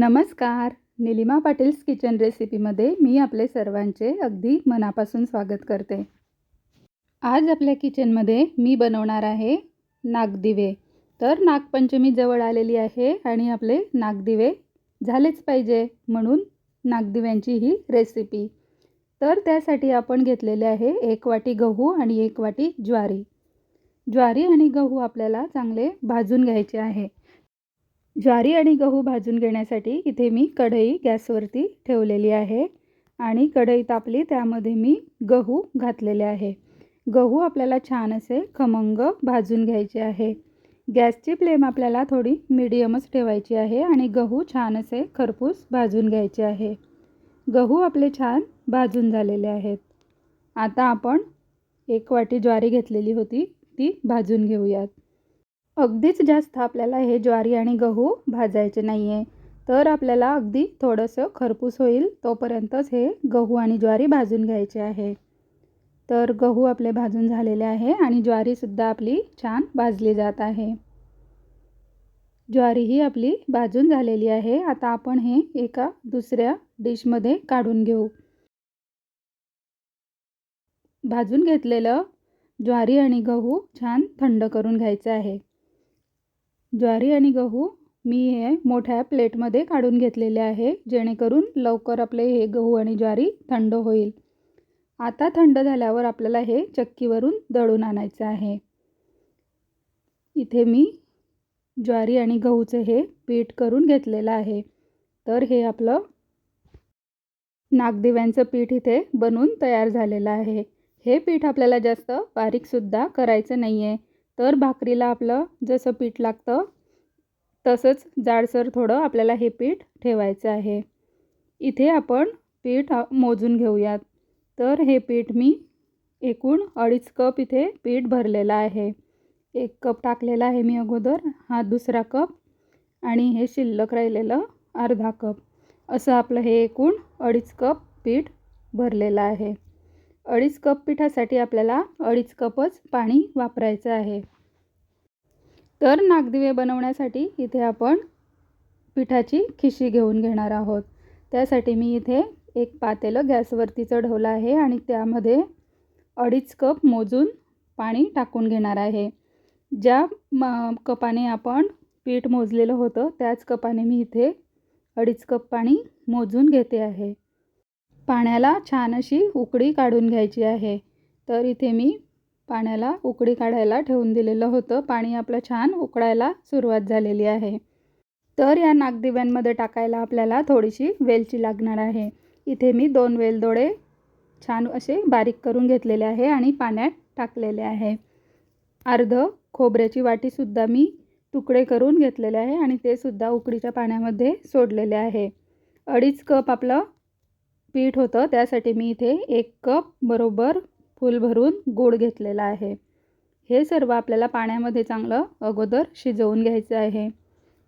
नमस्कार. निलिमा पाटील्स किचन रेसिपीमध्ये मी आपले सर्वांचे अगदी मनापासून स्वागत करते. आज आपल्या किचनमध्ये मी बनवणार आहे नागदिवे. तर नागपंचमी जवळ आलेली आहे आणि आपले नागदिवे झालेच पाहिजे म्हणून नागदिव्यांची ही रेसिपी तर त्यासाठी आपण घेतलेले आहे एक वाटी गहू आणि एक वाटी ज्वारी. ज्वारी आणि गहू आपल्याला चांगले भाजून घ्यायचे आहे. ज्वारी आणि गहू भाजून घेण्यासाठी इथे मी कढई गॅसवरती ठेवलेली आहे. आणि कढई तापली त्यामध्ये मी गहू घातलेले आहे. गहू आपल्याला छान असे खमंग भाजून घ्यायचे आहे. गॅसची फ्लेम आपल्याला थोडी मिडियमच ठेवायची आहे आणि गहू छान असे खरपूस भाजून घ्यायचे आहे. गहू आपले छान भाजून झालेले आहेत. आता आपण एक वाटी ज्वारी घेतलेली होती ती भाजून घेऊयात. अगदीच जास्त आपल्याला हे ज्वारी आणि गहू भाजायचे नाही आहे तर आपल्याला अगदी थोडंसं खरपूस होईल तोपर्यंतच हे गहू आणि ज्वारी भाजून घ्यायचे आहे. तर गहू आपले भाजून झालेले आहे आणि ज्वारीसुद्धा आपली छान भाजली जात आहे. ज्वारीही आपली भाजून झालेली आहे. आता आपण हे एका दुसऱ्या डिशमध्ये काढून घेऊ. भाजून घेतलेलं ज्वारी आणि गहू छान थंड करून घ्यायचं आहे. ज्वारी आणि गहू मी हे मोठ्या प्लेटमध्ये काढून घेतलेले आहे जेणेकरून लवकर आपले हे गहू आणि ज्वारी थंड होईल. आता थंड झाल्यावर आपल्याला हे चक्कीवरून दळून आणायचं आहे. इथे मी ज्वारी आणि गहूचं हे पीठ करून घेतलेलं आहे. तर हे आपलं नागदिव्यांचं पीठ इथे बनून तयार झालेलं आहे. हे पीठ आपल्याला जास्त बारीकसुद्धा करायचं नाही आहे तर भाकरीला आपलं जसं पीठ लागतं तसंच जाडसर थोडं आपल्याला हे पीठ ठेवायचं आहे. इथे आपण पीठ मोजून घेऊयात. तर हे पीठ मी एकूण अडीच कप इथे पीठ भरलेलं आहे. एक कप टाकलेला आहे मी अगोदर हा दुसरा कप आणि हे शिल्लक राहिलेलं अर्धा कप. असं आपलं हे एकूण अडीच कप पीठ भरलेलं आहे. अडीच कप पिठासाठी आपल्याला अडीच कपच पाणी वापरायचं आहे. तर नागदिवे बनवण्यासाठी इथे आपण पिठाची खिशी घेऊन घेणार आहोत. त्यासाठी मी इथे एक पातेलं गॅसवरती चढवलं आहे आणि त्यामध्ये अडीच कप मोजून पाणी टाकून घेणार आहे. ज्या म कपाने आपण पीठ मोजलेलं होतं त्याच कपाने मी इथे अडीच कप पाणी मोजून घेते आहे. पाण्याला छान अशी उकडी काढून घ्यायची आहे. तर इथे मी पाण्याला उकडी काढायला ठेवून दिलेलं होतं. पाणी आपलं छान उकळायला सुरुवात झालेली आहे. तर या नागदिव्यांमध्ये टाकायला आपल्याला थोडीशी वेलची लागणार आहे. इथे मी दोन वेलदोडे छान असे बारीक करून घेतलेले आहे आणि पाण्यात टाकलेले आहे. अर्ध खोबऱ्याची वाटीसुद्धा मी तुकडे करून घेतलेले आहे आणि ते सुद्धा उकडीच्या पाण्यामध्ये सोडलेले आहे. अडीच कप आपलं पीठ होतं. त्यासाठी मी इथे एक कप बरोबर फूल भरून गूळ घेतलेला आहे. हे सर्व आपल्याला पाण्यामध्ये चांगलं अगोदर शिजवून घ्यायचं आहे.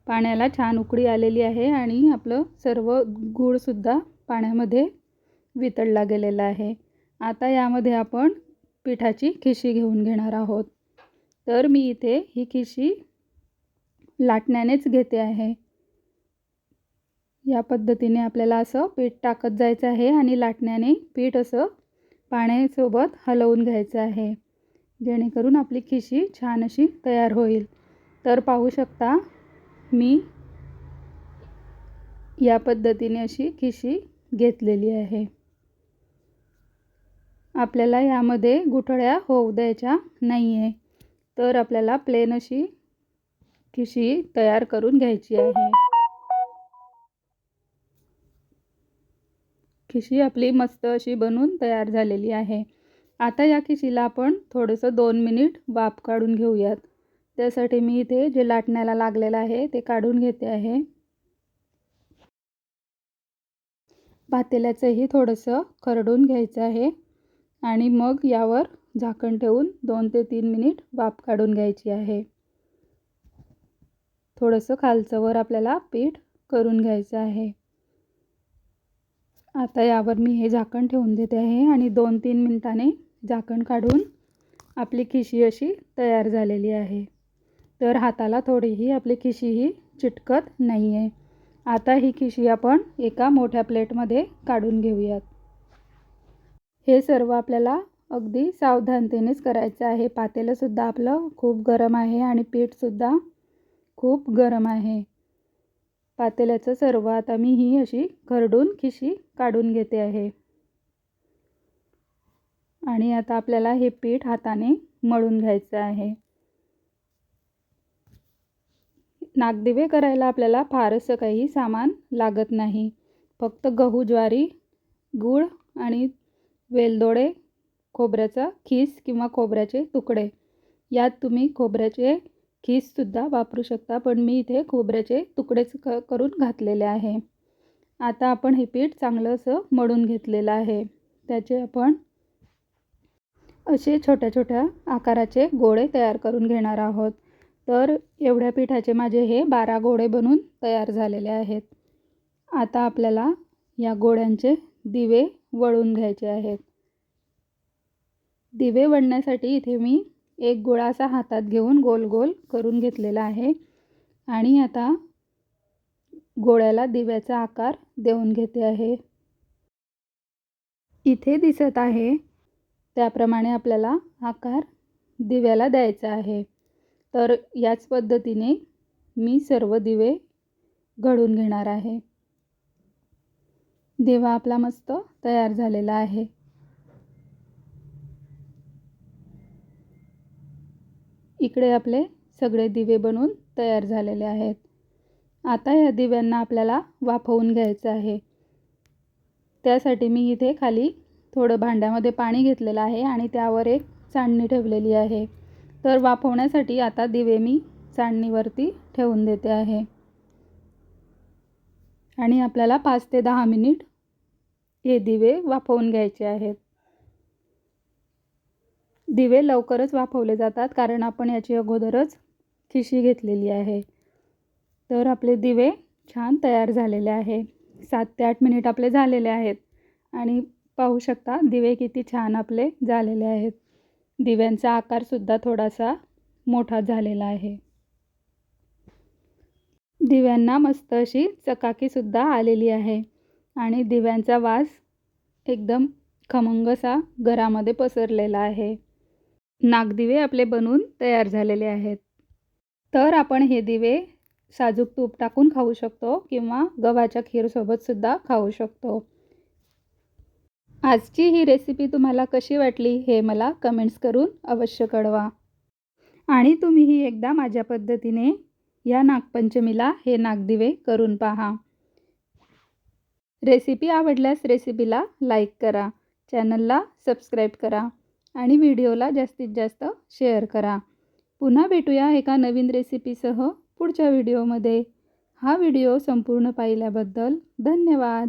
पाण्याला छान उकळी आलेली आहे आणि आपलं सर्व गूळसुद्धा पाण्यामध्ये वितळला गेलेला आहे. आता यामध्ये आपण पिठाची खिशी घेऊन घेणार आहोत. तर मी इथे ही खिशी लाटण्यानेच घेते आहे. या पद्धतीने आपल्याला असं पीठ टाकत जायचं आहे आणि लाटण्याने पीठ असं पाण्यासोबत हलवून घ्यायचं आहे. जेणेकरून आपली खिशी छान अशी तयार होईल. तर पाहू शकता मी या पद्धतीने अशी खिशी घेतलेली आहे. आपल्याला यामध्ये गुठळ्या होऊ द्यायच्या नाही आहे तर आपल्याला प्लेन अशी खिशी तयार करून घ्यायची आहे. खिशी आपली मस्त अशी बनून तयार झालेली आहे. आता या खिशीला आपण थोडंसं दोन मिनिट वाफ काढून घेऊयात. त्यासाठी मी इथे जे लाटण्याला लागलेलं आहे ते काढून घेते आहे. पातेल्याचंही थोडंसं खरडून घ्यायचं आहे. आणि मग यावर झाकण ठेवून दोन ते तीन मिनिट वाफ काढून घ्यायची आहे. थोडंसं खालचं वर आपल्याला पीठ करून घ्यायचं आहे. आता यावर मी हे झाकण ठेवून देते आहे आणि दोन तीन मिनटाने झाकण काढून आपली खिशी अशी तयार झालेली आहे. तर हाताला थोडीही आपली खिशी ही चिटकत नाही आहे आता ही खिशी आपण एका मोठ्या प्लेटमध्ये काढून घेऊयात. हे सर्व आपल्याला अगदी सावधानतेनेच करायचं आहे. पातेलंसुद्धा आपलं खूप गरम आहे आणि पीठसुद्धा खूप गरम आहे. पातेल्याचं सर्व आता मी ही अशी खरडून खिशी काढून घेते आहे. आणि आता आपल्याला हे पीठ हाताने मळून घ्यायचं आहे. नागदिवे करायला आपल्याला फारसं काही सामान लागत नाही. फक्त गहू ज्वारी गूळ आणि वेलदोडे खोबऱ्याचा खीस किंवा खोबऱ्याचे तुकडे. यात तुम्ही खोबऱ्याचे खीससुद्धा वापरू शकता पण मी इथे खोबऱ्याचे तुकडेच क करून घातलेले आहे. आता आपण हे पीठ चांगलं असं मळून घेतलेलं आहे. त्याचे आपण असे छोट्या छोट्या आकाराचे गोळे तयार करून घेणार आहोत. तर एवढ्या पिठाचे माझे हे बारा गोळे बनून तयार झालेले आहेत. आता आपल्याला या गोळ्यांचे दिवे वळून घ्यायचे आहेत. दिवे वळण्यासाठी इथे मी एक गोळा असा हातात घेऊन गोल गोल करून घेतलेला आहे. आणि आता गोळ्याला दिव्याचा आकार देऊन घेते आहे. इथे दिसत आहे. त्याप्रमाणे आपल्याला आकार दिव्याला द्यायचा आहे. तर याच पद्धतीने मी सर्व दिवे घडून घेणार आहे. दिवा आपला मस्त तयार झालेला आहे. इकडे आपले सगळे दिवे बनवून तयार झालेले आहेत. आता या दिव्यांना आपल्याला वाफवून घ्यायचं आहे. त्यासाठी मी इथे खाली थोडं भांड्यामध्ये पाणी घेतलेलं आहे आणि त्यावर एक चाळणी ठेवलेली आहे. तर वाफवण्यासाठी आता दिवे मी चाळणीवरती ठेवून देते आहे. आणि आपल्याला पाच ते दहा मिनिट हे दिवे वाफवून घ्यायचे आहेत. दिवे लवकरच वाफवले जातात कारण आपण याची अगोदरच खिशी घेतलेली आहे. तर आपले दिवे छान तयार झालेले आहे. सात ते आठ मिनिट आपले झालेले आहेत. आणि पाहू शकता दिवे किती छान आपले झालेले आहेत. दिव्यांचा आकारसुद्धा थोडासा मोठा झालेला आहे. दिव्यांना मस्त अशी चकाकीसुद्धा आलेली आहे. आणि दिव्यांचा वास एकदम खमंगसा घरामध्ये पसरलेला आहे. नागदिवे आपले बनून तयार झालेले आहेत. तर आपण हे दिवे साजूक तूप टाकून खाऊ शकतो किंवा गव्हाच्या खीरसोबतसुद्धा खाऊ शकतो. आजची ही रेसिपी तुम्हाला कशी वाटली हे मला कमेंट्स करून अवश्य कळवा. आणि तुम्हीही एकदा माझ्या पद्धतीने या नागपंचमीला हे नागदिवे करून पहा. रेसिपी आवडल्यास रेसिपीला लाईक करा. चॅनलला सबस्क्राईब करा. आणि व्हिडिओला जास्तीत जास्त शेअर करा. पुन्हा भेटूया एका नवीन रेसिपीसह पुढच्या व्हिडिओमध्ये. हा व्हिडिओ संपूर्ण पाहिल्याबद्दल धन्यवाद.